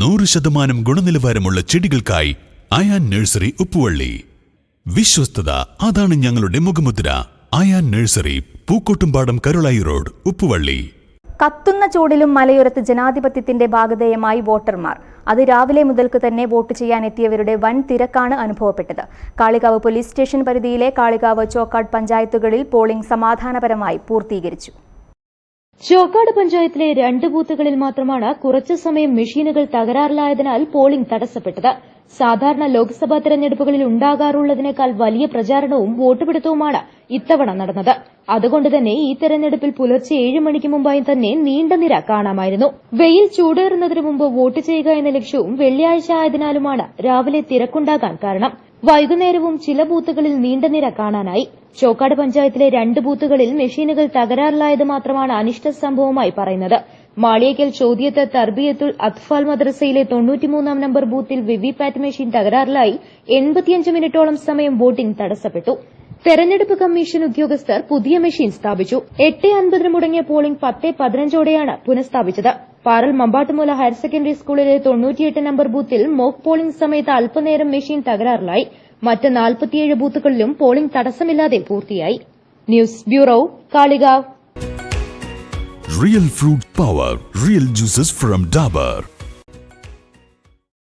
നൂറ് ശതമാനം ഗുണനിലവാരമുള്ള ചെടികൾക്കായി അയാൻ നഴ്സറി ഉപ്പുവള്ളി. വിശ്വസ്തത അതാണ് ഞങ്ങളുടെ മുഖമുദ്ര. Ayaan nursery Pookkottumpadam Karulayi road Uppuvalli. കത്തുന്ന ചൂടിലും മലയോരത്ത് ജനാധിപത്യത്തിന്റെ ഭാഗധേയമായി വോട്ടർമാർ. അത് രാവിലെ മുതൽക്ക് തന്നെ വോട്ട് ചെയ്യാൻ എത്തിയവരുടെ വൻ തിരക്കാണ് അനുഭവപ്പെട്ടത്. കാളികാവ് പോലീസ് സ്റ്റേഷൻ പരിധിയിലെ കാളികാവ് ചോക്കാട് പഞ്ചായത്തുകളിൽ പോളിംഗ് സമാധാനപരമായി പൂർത്തീകരിച്ചു. ചോക്കാട് പഞ്ചായത്തിലെ രണ്ട് ബൂത്തുകളിൽ മാത്രമാണ് കുറച്ചു സമയം മെഷീനുകൾ തകരാറിലായതിനാൽ പോളിംഗ് തടസ്സപ്പെട്ടത്. സാധാരണ ലോക്സഭാ തെരഞ്ഞെടുപ്പുകളിൽ ഉണ്ടാകാറുള്ളതിനേക്കാൾ വലിയ പ്രചാരണവും വോട്ടുപിടുത്തവുമാണ് ഇത്തവണ നടന്നത്. അതുകൊണ്ട് തന്നെ ഈ തെരഞ്ഞെടുപ്പിൽ പുലർച്ചെ ഏഴ് മണിക്ക് മുമ്പായി തന്നെ നീണ്ട നിര കാണാമായിരുന്നു. വെയിൽ ചൂടേറുന്നതിന് മുമ്പ് വോട്ട് ചെയ്യുക എന്ന ലക്ഷ്യവും വെള്ളിയാഴ്ച ആയതിനാലുമാണ് രാവിലെ തിരക്കുണ്ടാകാൻ കാരണം. വൈകുന്നേരവും ചില ബൂത്തുകളിൽ നീണ്ട നിര കാണാനായി. ചോക്കാട് പഞ്ചായത്തിലെ രണ്ട് ബൂത്തുകളിൽ മെഷീനുകൾ തകരാറിലായത് മാത്രമാണ് അനിഷ്ട സംഭവമായി പറയുന്നത്. മാളിയക്കൽ ചോദ്യത്ത് തർബിയത്തുൽ അത്ഫാൽ മദ്രസയിലെ തൊണ്ണൂറ്റിമൂന്നാം നമ്പർ ബൂത്തിൽ വിവിപാറ്റ് മെഷീൻ തകരാറിലായി എൺപത്തിയഞ്ച് മിനിറ്റോളം സമയം വോട്ടിംഗ് തടസ്സപ്പെട്ടു. തെരഞ്ഞെടുപ്പ് കമ്മീഷൻ ഉദ്യോഗസ്ഥർ പുതിയ മെഷീൻ സ്ഥാപിച്ചു. എട്ട് അൻപതിന് മുടങ്ങിയ പോളിംഗ് പത്ത് പതിനഞ്ചോടെയാണ് പുനഃസ്ഥാപിച്ചത്. പാറൽ മമ്പാട്ടുമൂല ഹയർ സെക്കൻഡറി സ്കൂളിലെ തൊണ്ണൂറ്റിയെട്ട് നമ്പർ ബൂത്തിൽ മോക്ക് പോളിംഗ് സമയത്ത് അല്പനേരം മെഷീൻ തകരാറിലായി. മറ്റ് നാൽപ്പത്തിയേഴ് ബൂത്തുകളിലും പോളിംഗ് തടസ്സമില്ലാതെ പൂർത്തിയായി. News bureau Kalikavu. Real fruit power real juices from Dabur